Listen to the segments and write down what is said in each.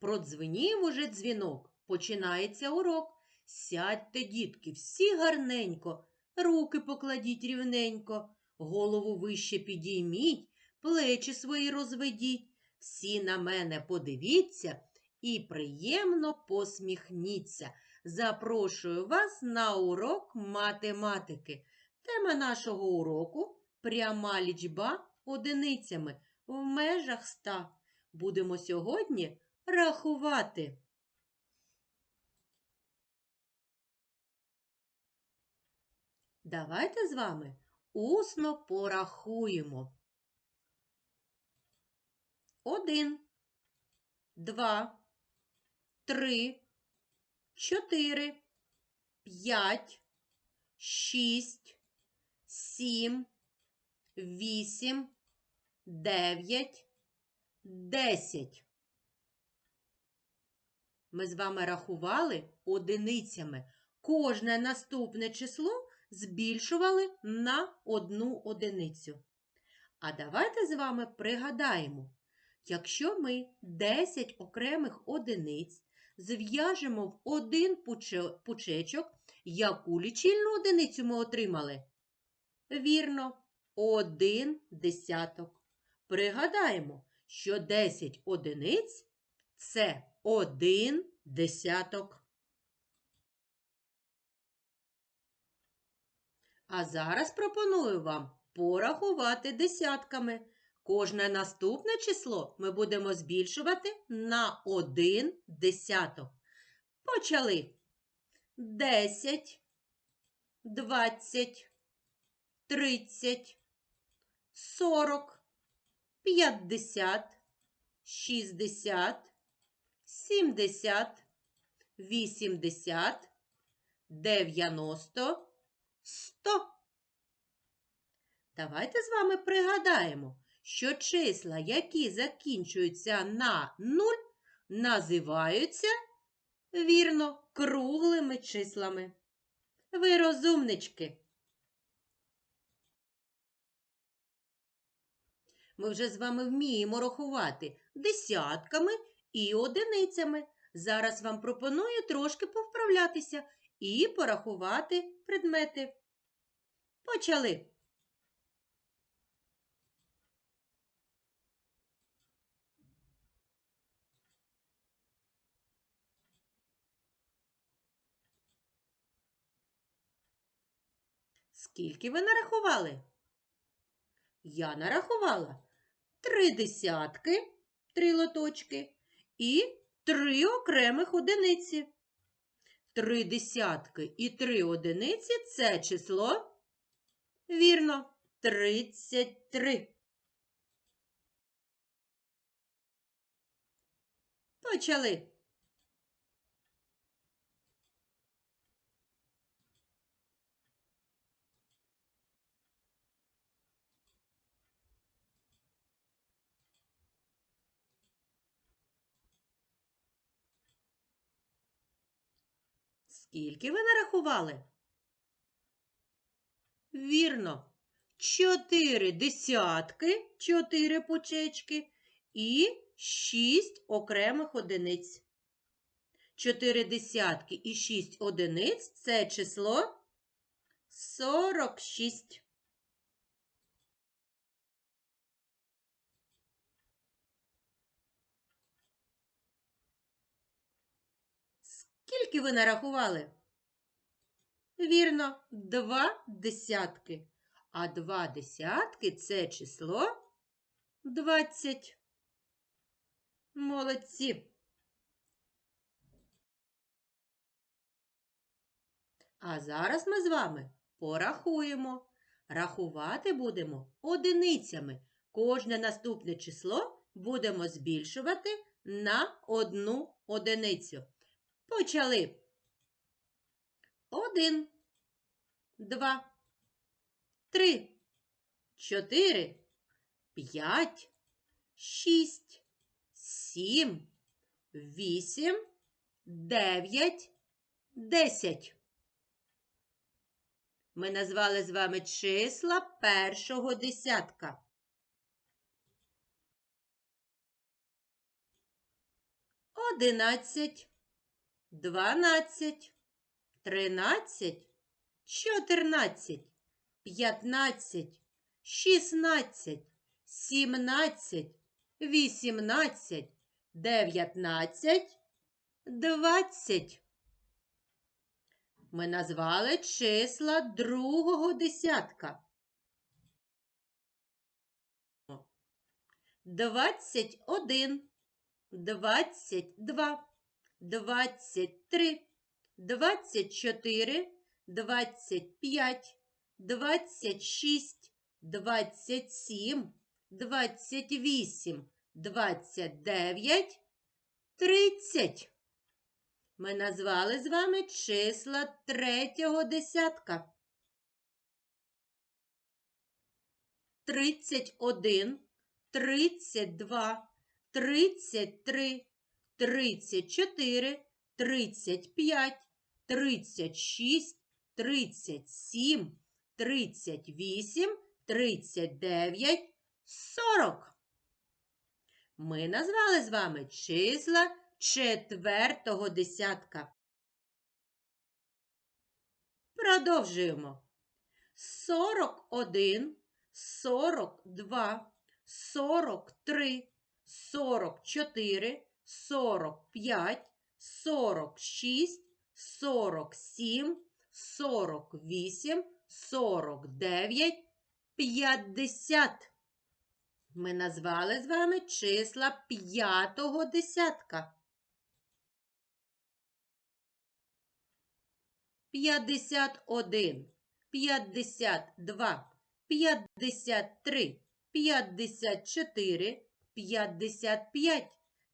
Продзвенів уже дзвінок, починається урок. Сядьте, дітки, всі гарненько, руки покладіть рівненько, голову вище підійміть, плечі свої розведіть. Всі на мене подивіться і приємно посміхніться. Запрошую вас на урок математики. Тема нашого уроку пряма лічба одиницями в межах ста. Будемо сьогодні рахувати. Давайте з вами усно порахуємо. Один, два, три, чотири, п'ять, шість, сім, вісім, дев'ять, десять. Ми з вами рахували одиницями. Кожне наступне число збільшували на одну одиницю. А давайте з вами пригадаємо, якщо ми 10 окремих одиниць зв'яжемо в один пучечок, яку лічильну одиницю ми отримали? Вірно, один десяток. Пригадаємо, що 10 одиниць це один десяток. А зараз пропоную вам порахувати десятками. Кожне наступне число ми будемо збільшувати на один десяток. Почали. Десять, двадцять, тридцять, сорок, п'ятдесят, шістдесят, сімдесят, вісімдесят, дев'яносто. Сто. Давайте з вами пригадаємо, що числа, які закінчуються на 0, називаються, вірно, круглими числами. Ви розумнички. Ми вже з вами вміємо рахувати десятками і одиницями. Зараз вам пропоную трошки повправлятися і порахувати предмети. Почали. Скільки ви нарахували? Я нарахувала три десятки, три лоточки і три окремих одиниці. Три десятки і три одиниці це число. Вірно, 33. Почали. Скільки ви нарахували? Вірно, чотири десятки, чотири пучечки і шість окремих одиниць. Чотири десятки і шість одиниць це число 46. Скільки ви нарахували? Вірно, два десятки. А два десятки це число двадцять. Молодці. А зараз ми з вами порахуємо. Рахувати будемо одиницями. Кожне наступне число будемо збільшувати на одну одиницю. Почали. Один, два, три, чотири, п'ять, шість, сім, вісім, дев'ять, десять. Ми назвали з вами числа першого десятка. одинадцять, дванадцять, тринадцять, чотирнадцять, п'ятнадцять, шістнадцять, сімнадцять, вісімнадцять, дев'ятнадцять, двадцять. Ми назвали числа другого десятка. Двадцять один, двадцять два, двадцять три, двадцять чотири, двадцять п'ять, двадцять шість, двадцять сім, двадцять вісім, двадцять дев'ять, тридцять. Ми назвали з вами числа третього десятка. Тридцять один, тридцять два, тридцять три, тридцять чотири, тридцять п'ять, тридцять шість, тридцять сім, тридцять вісім, тридцять дев'ять, сорок. Ми назвали з вами числа четвертого десятка. Продовжуємо. Сорок один, сорок два, сорок три, сорок чотири, сорок п'ять, сорок шість, сорок сім, сорок вісім, сорок дев'ять, п'ятдесят. Ми назвали з вами числа п'ятого десятка. П'ятдесят один, п'ятдесят два, п'ятдесят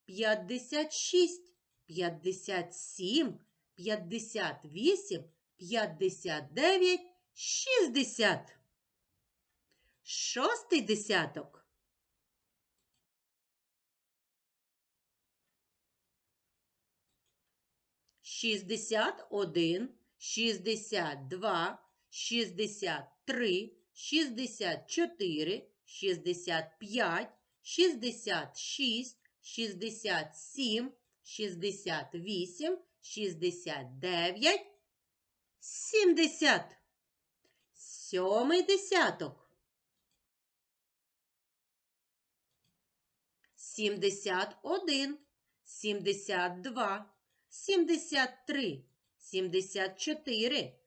три, п'ятдесят чотири, п'ятдесят п'ять, п'ятдесят шість, п'ятдесят сім, п'ятдесят вісім, п'ятдесят дев'ять, шістдесят. Шостий десяток. Шістдесят один, шістдесят два, шістдесят три, шістдесят чотири, шістдесят п'ять, шістдесят шість, шістдесят сім, шістдесят вісім, шістдесят дев'ять, сімдесят. Сьомий десяток. Сімдесят один, сімдесят два, сімдесят три, сімдесят чотири,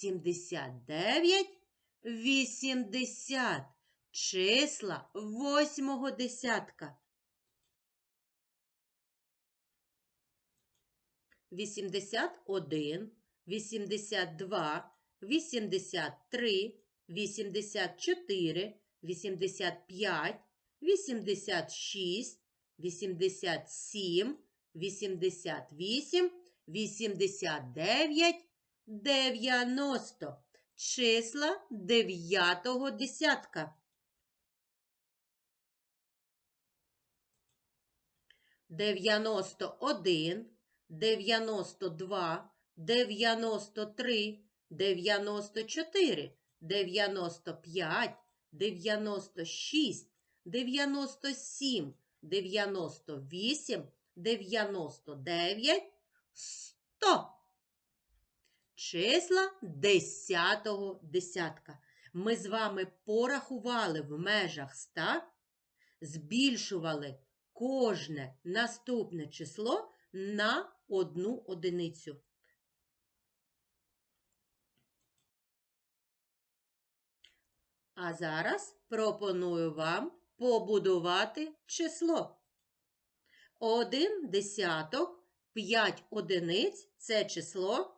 сімдесят п'ять, сімдесят шість, сімдесят сім, сімдесят вісім, сімдесят дев'ять, вісімдесят. Числа восьмого десятка. Вісімдесят один, вісімдесят два, вісімдесят три, вісімдесят чотири, вісімдесят п'ять, вісімдесят шість, вісімдесят сім, вісімдесят вісім, вісімдесят дев'ять, дев'яносто. Числа дев'ятого десятка. Дев'яносто один, дев'яносто два, дев'яносто три, дев'яносто чотири, дев'яносто п'ять, дев'яносто шість, дев'яносто сім, дев'яносто вісім, дев'яносто дев'ять, сто. Числа десятого десятка. Ми з вами порахували в межах ста, збільшували кожне наступне число на одну одиницю. А зараз пропоную вам побудувати число. Один десяток, п'ять одиниць це число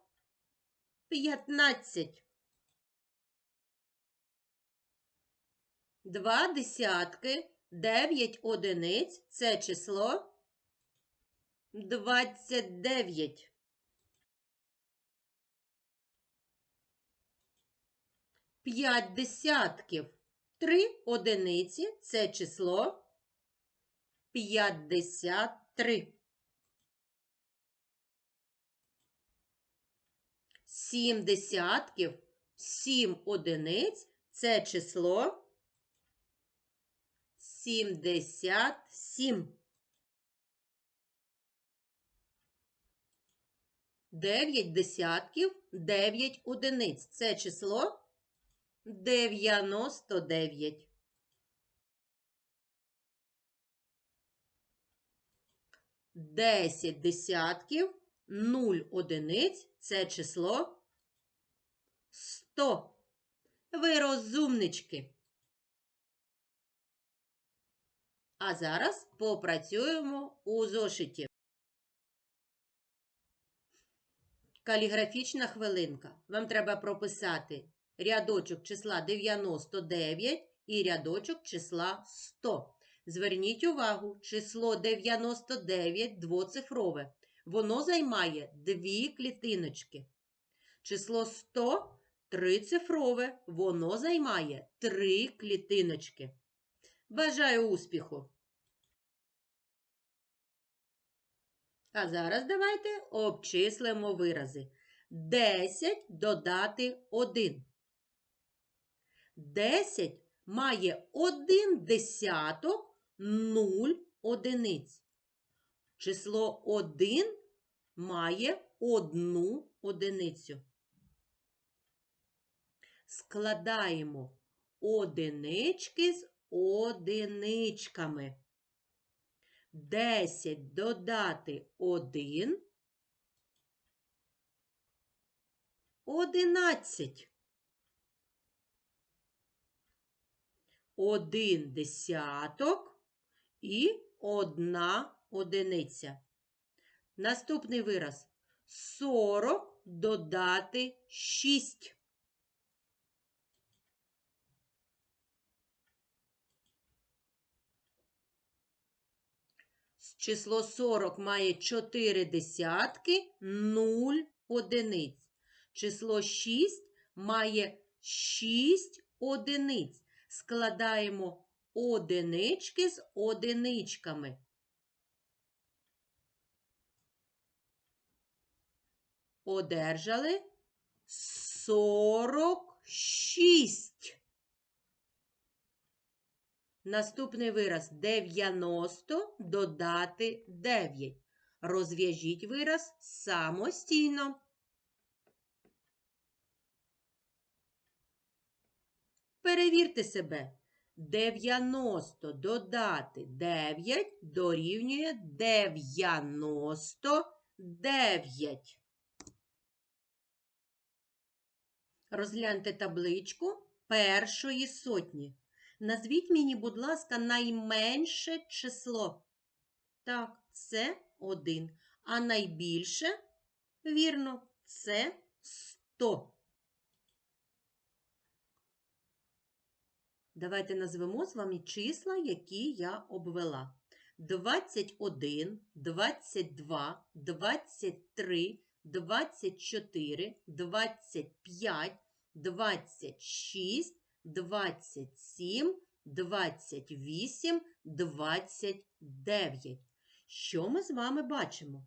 п'ятнадцять. Два десятки, дев'ять одиниць це число двадцять дев'ять. П'ять десятків. Три одиниці це число п'ятдесят три. Сім десятків, сім одиниць Це число 77. 9 десятків, 9 одиниць. Це число 99. Десять десятків, 0 одиниць – це число 100. Ви розумнички. А зараз попрацюємо у зошиті. Каліграфічна хвилинка. Вам треба прописати рядочок числа 99 і рядочок числа 100. Зверніть увагу, число 99 двоцифрове. Воно займає дві клітиночки. Число 100 трицифрове. Воно займає три клітиночки. Бажаю успіху! А зараз давайте обчислимо вирази. 10 додати 1. 10 має 1 десяток 0 одиниць. Число 1 має 1 одиницю. Складаємо одинички з одиничками. 10 додати 1 11. Один десяток і одна одиниця. Наступний вираз 40 додати 6. Число 40 має 4 десятки, 0 одиниць. Число 6 має 6 одиниць. Складаємо одинички з одиничками. Одержали 46. Наступний вираз 90 додати 9. Розв'яжіть вираз самостійно. Перевірте себе. 90 додати 9 дорівнює 99. Розгляньте табличку першої сотні. Назвіть мені, будь ласка, найменше число. Так, це 1. А найбільше, вірно, це 100. Давайте назвемо з вами числа, які я обвела. 21, 22, 23, 24, 25, 26, 27, 28, 29. Що ми з вами бачимо?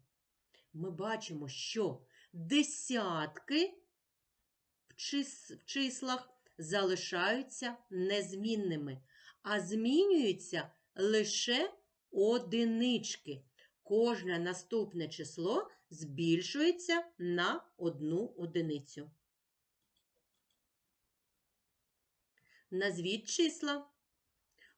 Ми бачимо, що десятки в, чис... в числах залишаються незмінними, а змінюються лише одинички. Кожне наступне число збільшується на одну одиницю. Назвіть числа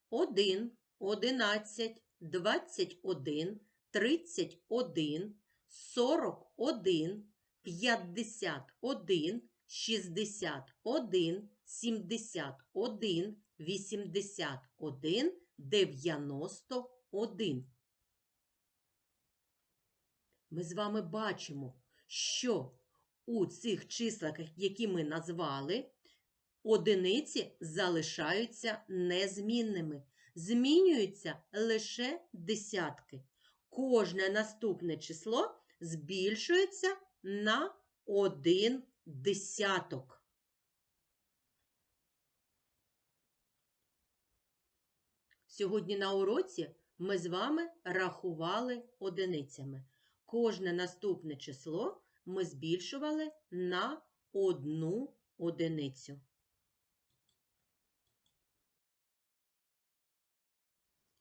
1, 11, 21, 31, 41, 51, 61, 71, 81, 91. Ми з вами бачимо, що у цих числах, які ми назвали, одиниці залишаються незмінними. Змінюються лише десятки. Кожне наступне число збільшується на один десяток. Сьогодні на уроці ми з вами рахували одиницями. Кожне наступне число ми збільшували на одну одиницю.